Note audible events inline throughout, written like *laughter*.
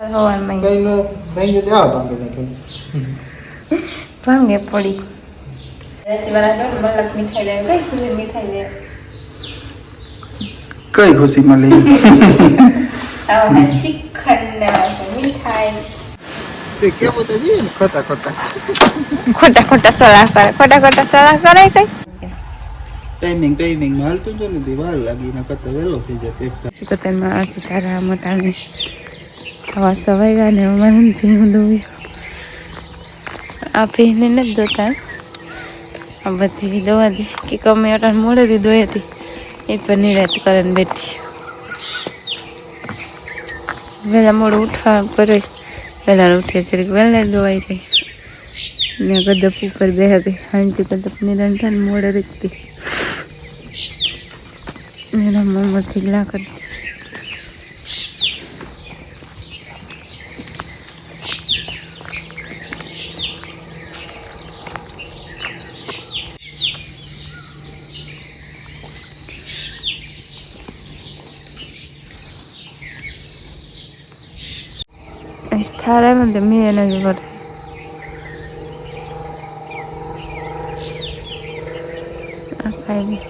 હવારમાં દેવા ભાંગે પડી કઈ ખુશી મીઠાઈ લે કઈ ખુશી મળી તે તો ખોટા ખોટા. ખોટા ખોટા સલાહ કરે ખોટા ખોટા સલાહ કરે કઈ? ટાઈમિંગ ટાઈમિંગમાં હાલતું જો ને વાર લાગી ને કરતા વહેલો થઈ જાય એક સિકોતેરમાં સિતારા મોટાને આવા સવાઈ ગયા ને અમારે ભીનું દોવ્યું આ ભીને નથી દોતા આ બધી દોવા દી કે કમે અટાણ મોડેથી દોઈ હતી. એ પણ નિરાત કરીને બેઠી. વહેલા મોડું ઉઠવા પડે વહેલા ઉઠે તરીકે વહેલા દોવાઈ જાય. ને ગદપ ઉપર બે હતી. હાંજી ગદપ નિરંતર મોડે રીતતી એના મોંમાં થીગલા કરી ઠારે મને મેં એને જ કરે ખાઈ ગઈ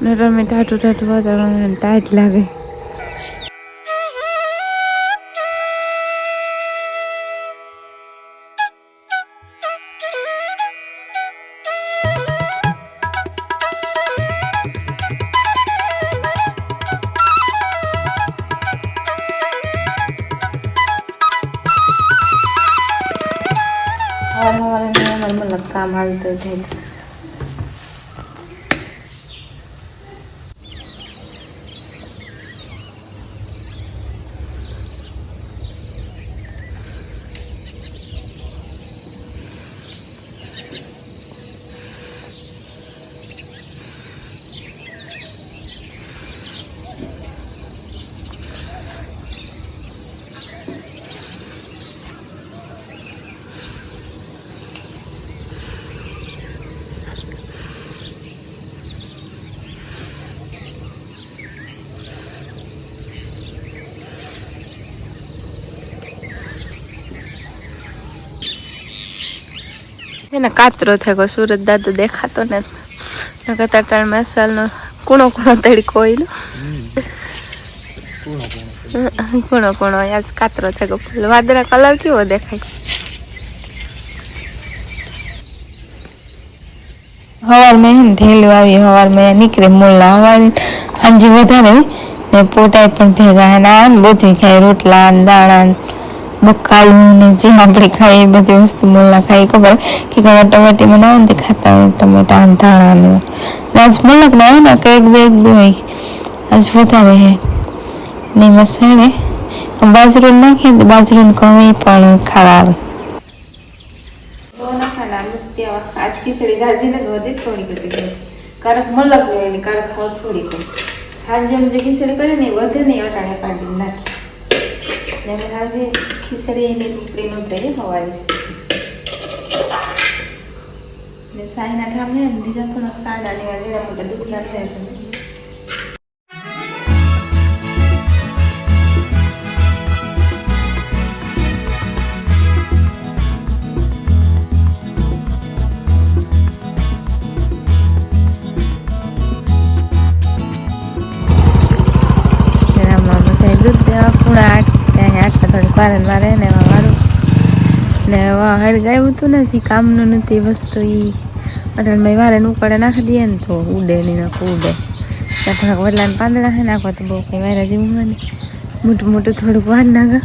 ને રમે ટાટું ટાટું વાતાવરણ ટાઈટ લાગે Ronaldo did એને કાતરો થયો સુરત દાદો દેખાતો ને નકર તટાણ મસાલનો કૂણો કૂણો તડકો હોય કૂણો કૂણો યાર કાતરો થયો વાદરા કલર કેવો દેખાય. હવાર મેં હે ને થેલું આવી, હવાર મેં નીકળે મૂળના હવાર હાંજી વધારે ને, પોટાય પણ ભેગા ને આ બધું ખાય, રોટલા દાણા બકાલું ને જે આપણે ખાઈએ બધી વસ્તુ મૂળના ખાઈએ. ખબર? કે ખબર ટમેટી બનાવે ને તે ખાતા હોય, ટમેટા ધાણા ને આજ મલક ના હોય ને કંઈક બે, એક બે હોય. આજ વધારે હે. ને મસાણે બાજરું નાખીએ તો બાજરું કમી પણ ખાવા આવે. આજ ખીચડી જાજી ને વધી થોડી કરી કારક મલક હોય ને કારક ખાવ થોડી કરી હાજે એમ જે ખીચડી કરે ને વધે નહીં અટાણે પાડી નાખી. અમે આજે ખીચડી એની ટુકડી નો થઈ હવારી ને સાઈના ઠામ હે ને બીજા થોડાક સાડા એવા જેડા મોટા દુખલા થયા થોડી મારે ને વાળું. મારું ને હર ગાયું હતું ને જે કામનું નથી વસ્તુ એ અઢારમાં વારે ઉકળે નાખી દઈએ ને તો ઉડે નહીં નાખો ઉડે. ત્યાં થોડાક વડલાને પાંદડા નાખે નાખવા તો બહુ કંઈ વાયરા જેવું હોય ને મોટું મોટું થોડુંક વાર નાખે.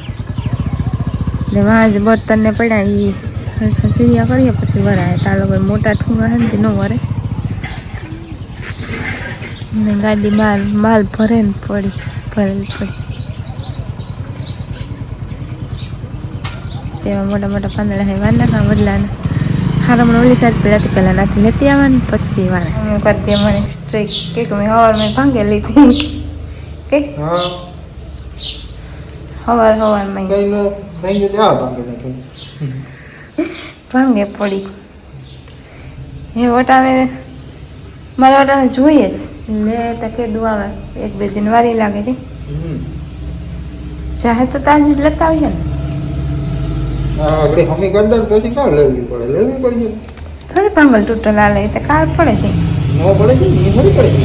ને વાં જ બર્તનને પડ્યા એ સીરિયા કરીએ પછી વરાય. તાલો કોઈ મોટા ઠૂંગા હે ને ન વરે. ને ગાડી માલ માલ ભરે ને પડી ભરેલ પડી. તેમાં મોટા મોટા પાંદડા હે વાર નાખા બદલાના. હારા મને ઓલી સાઈડ પેલાથી પહેલા નાથી લેતી આવવાની પછી વાર. અમે કરતી મને સ્ટ્રીક કે મેં હવાર મેં ભાંગે લીધી. કે? હા. હવાર હવાર મેં. ભાંગે પડી. એ વટાણે મારે વટાણે જોઈએ જ. લે તકે આવે. એક બે દિન વારી લાગે છે ચાહે તો તાજી જ લેતા આવીએ ને. આપણે હમી કરતા ને પછી કાં લેવી પડે? લેવી પડે થોડી ભાંગલ તૂટો ના લે તો કાર પડે છે. ન પડે છે ને એ પડે છે.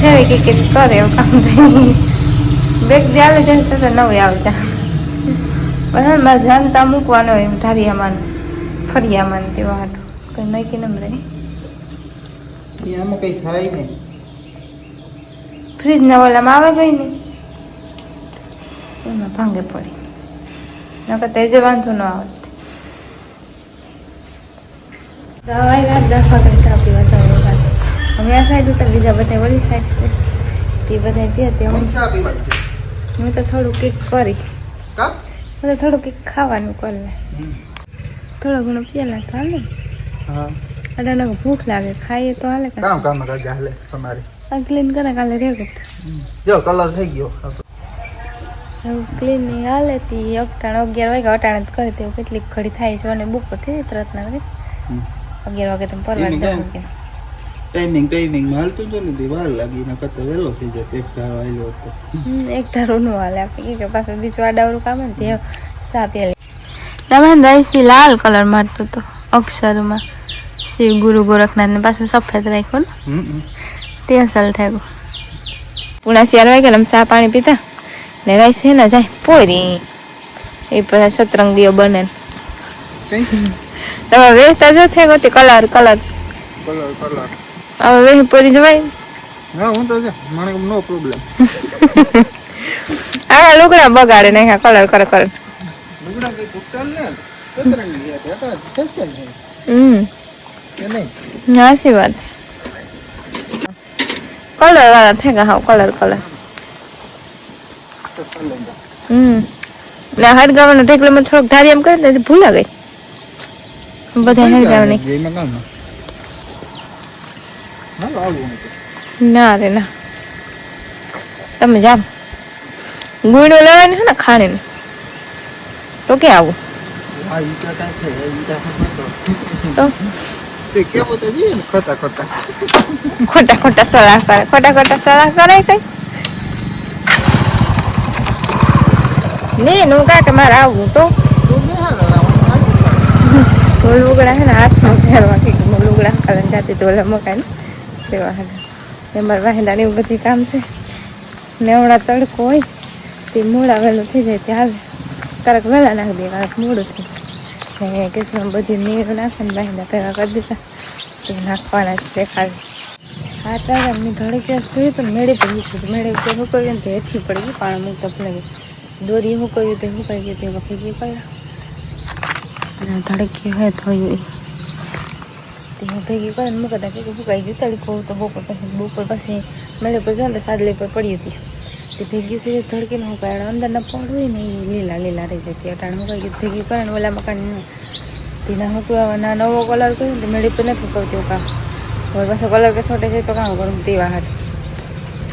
ફેવી કે કે કરે એવું કામ થાય બેગ જ્યાં લે તો નવી આવતા બરાબર મારે જાણતા મૂકવાનો એમ ધારિયામાં ફરિયામાં તેવા હાટું. કંઈ નહીં કે નમ રહે આમાં કંઈ થાય નહીં. ફ્રીજના ઓલામાં આવે ગઈ ને એમાં ભાંગે પડી. નકર વાંધો ન આવે. દવાઈ વાત દફા કરી ચા પીવા અમે આ સાઈડ ઉતર બીજા બધા ઓલી સાઈડ છે. તે બધા પીએ તે હું. ચા પીવા છે. હું તો થોડું કેક કરી. કા? હું તો થોડું કંઈક ખાવાનું કરી લે થોડો ઘણો પેલા તો હાલે હા. અડાને ભૂખ લાગે ખાઈએ તો હાલે કામ કામ રાજા હાલે તમારે. ક્લીન કરે કાલે રે જો. કલર થઈ ગયો. એવું ક્લીન નહીં હાલે તી. અગટાણ અગિયાર વાગે અટાણે જ કરે તેવું કેટલીક ઘડી થાય છે અને બપોર થઈ જાય તરત ના. અગિયાર વાગે તમે પરવા દસ કેમ? ટાઈમિંગ ટાઈમિંગમાં હાલતું તો. નથી વાર લાગી. ને કરતા વહેલો થઈ જાય. એક ધારો આવ્યો હતો. એક ધારો નું હાલે. આપણે કે પાછું બીજું આડાવરું કામ ને તે સા રમણ રાઈસી લાલ કલર મારતો હતો અક્ષરમાં. શિવ ગુરુ ગોરખનાથ ને પાછું સફેદ રાખ્યો ને. હમ તે અસલ થયું પુણા શિયાળ વાગે ચા પાણી પીતા ને રાઈસ છે ને જાય. પોરી. એ પછી સતરંગીઓ બને. તમે વેચતા જો છે ગોતી કલર કલર. Colour colour. હવે વેહી પોરી જવાય. હા હું તો મને નો પ્રોબ્લેમ *laughs* આ લુગડા બગાડે ને કલર કરે કરે લુગડા કઈ ભૂખતા ને? સતરંગી હમ. ના સી વાત. કલર વાળા થેગા હા કલર કલર. હમ. ને હડગાવાનો ઢેકલો માં થોડોક ધારી એમ કરે દે ભૂલા ગઈ બધા હડગાવાની. એમાં ના. હું. ના રે ના. તમે જાઓ. ગુણું લેવાની છે ને ખાણીને. તો કે આવું? હા, ને ખોટા ખોટા. સલાહ કરે ખોટા ખોટા સલાહ કરે કઈ? ને નું કાકે મારે આવવું તો. હું લુગડા છે ને હાથમાં પહેરવા કે હું લુગડા કારણ જાતી તો મકાન તેવા હતા એ મારા વાહિંદા એવું બધી કામ છે. ને હમણાં તડકો હોય, તે મોડા વહેલું થઈ જાય ત્યાં આવે. કારક વહેલા નાખી દે કારક મોડું થઈ જાય કે છે બધી નીર નાખે ને વાહિંદા પહેલા કરી દીધા. તે નાખવાના છે ખાલી. હા ત્યારે મેં ધડે ક્યાસ જોયું તો મેળે મૂક્યું મેળે ઉપર હુકવ્યું ને તો હેઠી પડી પાણી મૂકતા ભૂલે દોરી હુકવ્યું તે હુકાઈ ગયું તે વખત ગયું અને ધડકી હોય થયું તે હું ભેગી કરીને મૂકતા કે ફૂકાઈ ગયું તો બપોર પછી બપોર પછી મેળે પર જાઉં સાદલી પર પડી હતી. તે ભેગી છે ધડકીને હુકાય અંદરના પડ હોય ને એ લીલા લીલા રહી જતી અટાણે હુકાઈ ગયું, ભેગી કરીને ઓલા મકાન તેના હુકવાના નવો કલર કર્યો તો મેળે પર નથી હુકવતી કામ હવે પાછો કલર કે છોટે છે તો કામ કરું? તેવા હાટ.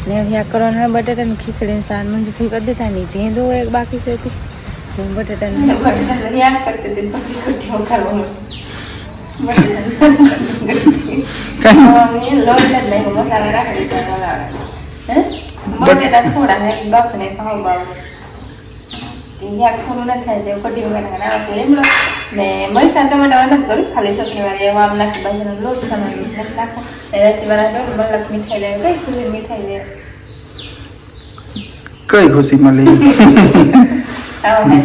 ને હવે કરવાના બટાટાની ખીચડીને સાન મંજૂરી કરી દેતા નહીં ભેંદો એક બાકી છે તે હું બટાટાને *laughs* બટાટાને યાદ કરતી હતી પછી કઠી વઘારવાનું *laughs* લોટ જ નહીં મસાલા રાખી દીધા હે? બટેટા થોડા ને ખાવ બાપ યાદ ન થાય તે કઢી વગર આવે. છે ને મરસા ટમાટા નથી કર્યું ખાલી ચટણી વાળી એવા આમ નાખી બાજુનો લોટ સમાન નથી નાખો ને વાળા મલક મીઠાઈ લે કઈ ખુશી મીઠાઈ લે. કઈ ખુશી મળી?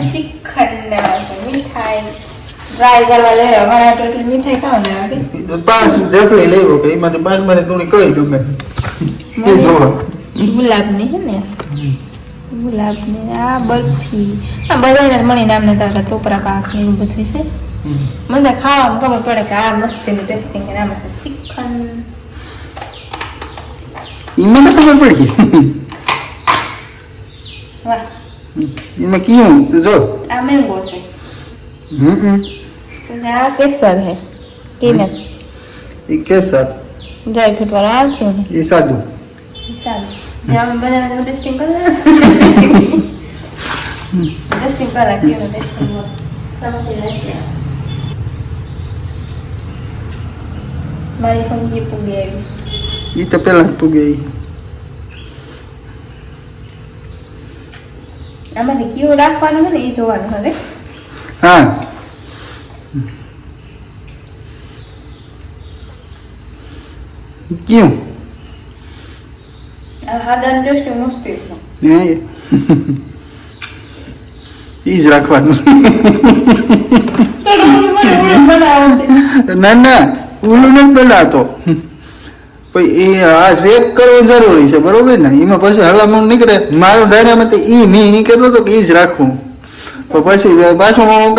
શ્રીખંડ મીઠાઈ. ટ્રાય કરવા લે અમારા તો એટલી મીઠાઈ ખાવ ને આગે પાંચ ઢેકડી લેવો કે એમાંથી પાંચ મને તું કઈ ગમે? એ જોવા. ગુલાબની હે ને? ગુલાબની આ બરફી. આ બધાને મળીને આમને તારા ટોપરા પાક ને એવું બધું છે. મને ખાવાનું ખબર પડે કે આ મસ્તીનું ટેસ્ટિંગ કે નામ છે શ્રીખંડ ઈમાં ખબર પડી વાહ. એમાં કયું છે જો. આ મેંગો છે. હમ આ કેસર હે કેને? એ કેસર. ડ્રાય ફ્રૂટ વાળો આ ને એ સાદું. સારું જામ બનાવવાનું ટેસ્ટિંગ કરી ટેસ્ટિંગ કરા કેવું ટેસ્ટિંગ મારી ફંગી પૂગી આવી ઈ તો પેલા જ પૂગે ઈ આમાંથી કયો રાખવાનો છે ને એ જોવાનું હવે હા કેવું આ હાદાની છે હે? ઈ જ રાખવાનું ના ના ઓલું નથી બનાવતો પછી એ આ શેક કરવો જરૂરી છે બરોબર ને એમાં પછી હલામણ નીકળે મારો ધાર્યામાં તો ઈ મેં ઈ કહેતો હતો કે એ જ રાખવું તો પછી પાછું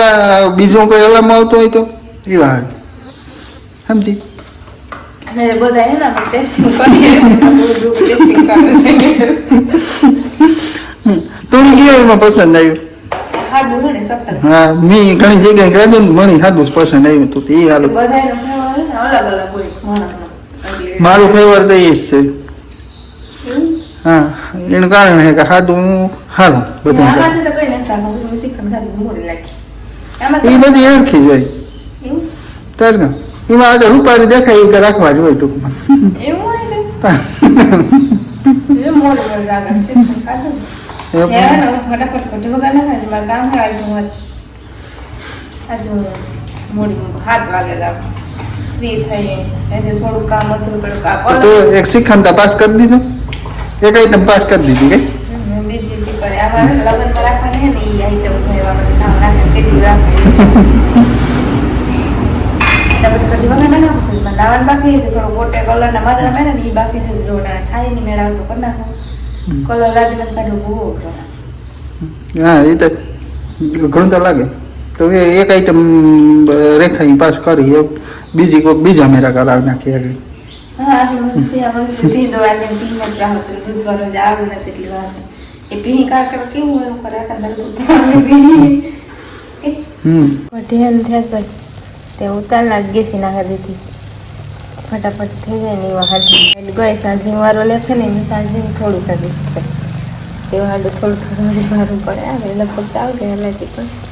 બીજું કોઈ હલામ આવતો હોય તો એ વાત સમજી અને બધા ટેસ્ટિંગ કરીએ. એમાં પસંદ આવ્યું? હા મેં ઘણી જગ્યાએ ખાધું ને મને સાદું જ પસંદ આવ્યું હતું એ હાલ. મારું ફેવર તો એ જ છે. હા એનું કારણ છે કે સાદું હારું બધા એ બધી એડખી જ હોય. તાર એમાં આગળ રૂપારી દેખાય *laughs* એ રાખવા જોઈએ ટૂંકમાં. તો એક શ્રીખંડ પાસ કરી દીધો? એક આઈટમ પાસ કરી દીધી કે? હમ, બીજી જે કરે આમાં લગ્નમાં રાખવાની *laughs* હે ને એ આઈટમ કહેવાનું કામ રાખે કેટલું રાખે એટલે બધું કદી વગર ના નાખું છું નાવાનું બાકી છે થોડું પોતે કલરના માદરા મેં ને એ બાકી છે જો ના થાય નહીં મેળાવ તો કરી નાખું કલર લાગીને કાઢું બહુ ના હા એ તો ઘણું તો લાગે તો એ એક આઈટમ રેખાઈ પાસ કરી એ બીજી કોઈ બીજા મેરા કરાવી નાખી આગળ હા પી દો આજે પી નથી રાહત દૂધ વાળો જ આવ્યું નથી એટલી વાર એ પી કાર કેવું એવું કરે હમ ધ્યાન થયા કર તે ઉતાર લાગી છે નાખી દીધી ફટાફટ થઈ જાય ને એવા હાથ ગઈ ચાર્જિંગ વારો લેખે ને એની ચાર્જિંગ થોડું કરી દીધું તે હાડું થોડું થોડું વારું પડે આવે લગભગ આવડે એનાથી પણ.